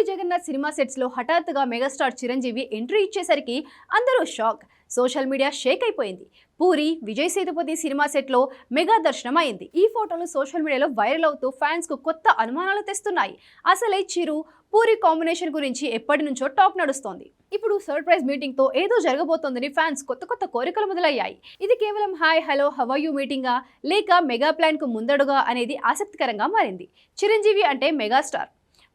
Puri Jagannadh cinema సెట్స్లో హఠాత్తుగా megastar Chiranjeevi entry ఇచ్చేసరికి అందరూ shock. Social media shake అయిపోయింది. పూరి విజయ్ సేతుపతి సినిమా సెట్లో మెగా దర్శనం అయింది ఈ ఫోటోలు సోషల్ మీడియాలో వైరల్ అవుతూ ఫ్యాన్స్కు కొత్త అనుమానాలు తెస్తున్నాయి. అసలే చిరు పూరి కాంబినేషన్ గురించి ఎప్పటి నుంచో టాక్ నడుస్తోంది. ఇప్పుడు సర్ప్రైజ్ మీటింగ్తో ఏదో జరగబోతోందని ఫ్యాన్స్ కొత్త కొత్త కోరికలు మొదలయ్యాయి. ఇది కేవలం హాయ్ హలో హవయు మీటింగా లేక మెగా ప్లాన్కు ముందడుగా అనేది ఆసక్తికరంగా మారింది. చిరంజీవి అంటే మెగాస్టార్.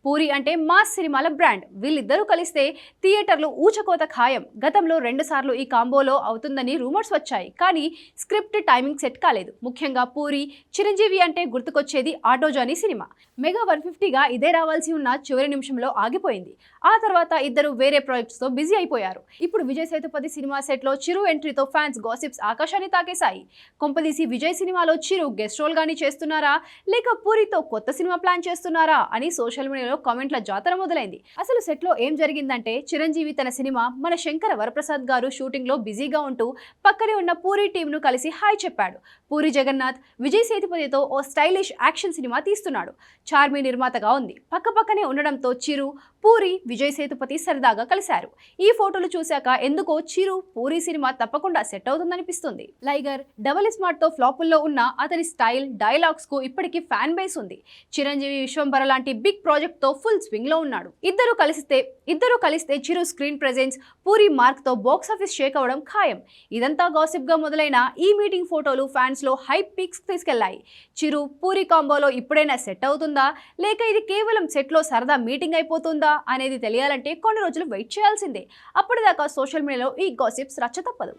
పూరి అంటే మాస్ సినిమాల బ్రాండ్. వీళ్ళిద్దరూ కలిస్తే థియేటర్లు ఊచకోత ఖాయం. గతంలో రెండుసార్లు ఈ కాంబోలో అవుతుందని రూమర్స్ వచ్చాయి. కానీ స్క్రిప్ట్ టైమింగ్ సెట్ కాలేదు. ముఖ్యంగా పూరి చిరంజీవి అంటే గుర్తుకొచ్చేది Auto Johnny cinema. Mega one ఫిఫ్టీగా ఇదే రావాల్సి ఉన్న చివరి నిమిషంలో ఆగిపోయింది. ఆ తర్వాత ఇద్దరు వేరే ప్రాజెక్ట్స్తో బిజీ అయిపోయారు. ఇప్పుడు విజయ్ సేతుపతి సినిమా సెట్లో చిరు ఎంట్రీతో ఫ్యాన్స్ గాసిప్స్ ఆకాశాన్ని తాకేశాయి. కొంపదీసి విజయ్ సినిమాలో చిరు గెస్ట్ రోల్ గానీ చేస్తున్నారా? లేక పూరితో కొత్త సినిమా ప్లాన్ చేస్తున్నారా? అని సోషల్ మీడియాలో కామెంట్ల జాతర మొదలైంది. అసలు సెట్లో ఏం జరిగిందంటే చిరంజీవి తన సినిమా మన శంకర వరప్రసాద్ గారు షూటింగ్లో బిజీగా ఉంటూ పక్కనే ఉన్న పూరి టీంను కలిసి హాయ్ చెప్పాడు. పూరి జగన్నాథ్ విజయ్ సేతుపతితో ఓ స్టైలిష్ యాక్షన్ సినిమా తీస్తున్నాడు. చార్మి నిర్మాతగా ఉంది. పక్క పక్కనే ఉండడంతో చిరు పూరి విజయ్ సేతుపతి సరదాగా కలిశారు. ఈ ఫోటోలు చూశాక ఎందుకో చిరు పూరి సినిమా తప్పకుండా సెట్ అవుతుందనిపిస్తుంది. లైగర్ డబల్ స్మార్ట్తో ఫ్లాపుల్లో ఉన్న అతని స్టైల్ డైలాగ్స్కు ఇప్పటికీ ఫ్యాన్ బేస్ ఉంది. చిరంజీవి విశ్వంబర లాంటి బిగ్ ప్రాజెక్ట్ తో ఫుల్ స్వింగ్లో ఉన్నాడు. ఇద్దరు కలిస్తే ఇద్దరు కలిస్తే చిరు స్క్రీన్ ప్రెజెన్స్ పూరి మార్క్తో బాక్స్ ఆఫీస్ షేక్ అవడం ఖాయం. ఇదంతా గాసిప్గా మొదలైన ఈ మీటింగ్ ఫోటోలు ఫ్యాన్స్లో హైప్ పీక్స్ తీసుకెళ్ళాయి. చిరు పూరి కాంబోలో ఇప్పుడైనా సెట్ అవుతుందా? లేక ఇది కేవలం సెట్లో సరదా మీటింగ్ అయిపోతుందా? అనేది తెలియాలంటే కొన్ని రోజులు వెయిట్ చేయాల్సిందే. అప్పటిదాకా సోషల్ మీడియాలో ఈ గాసిప్స్ రచ్చ తప్పదు.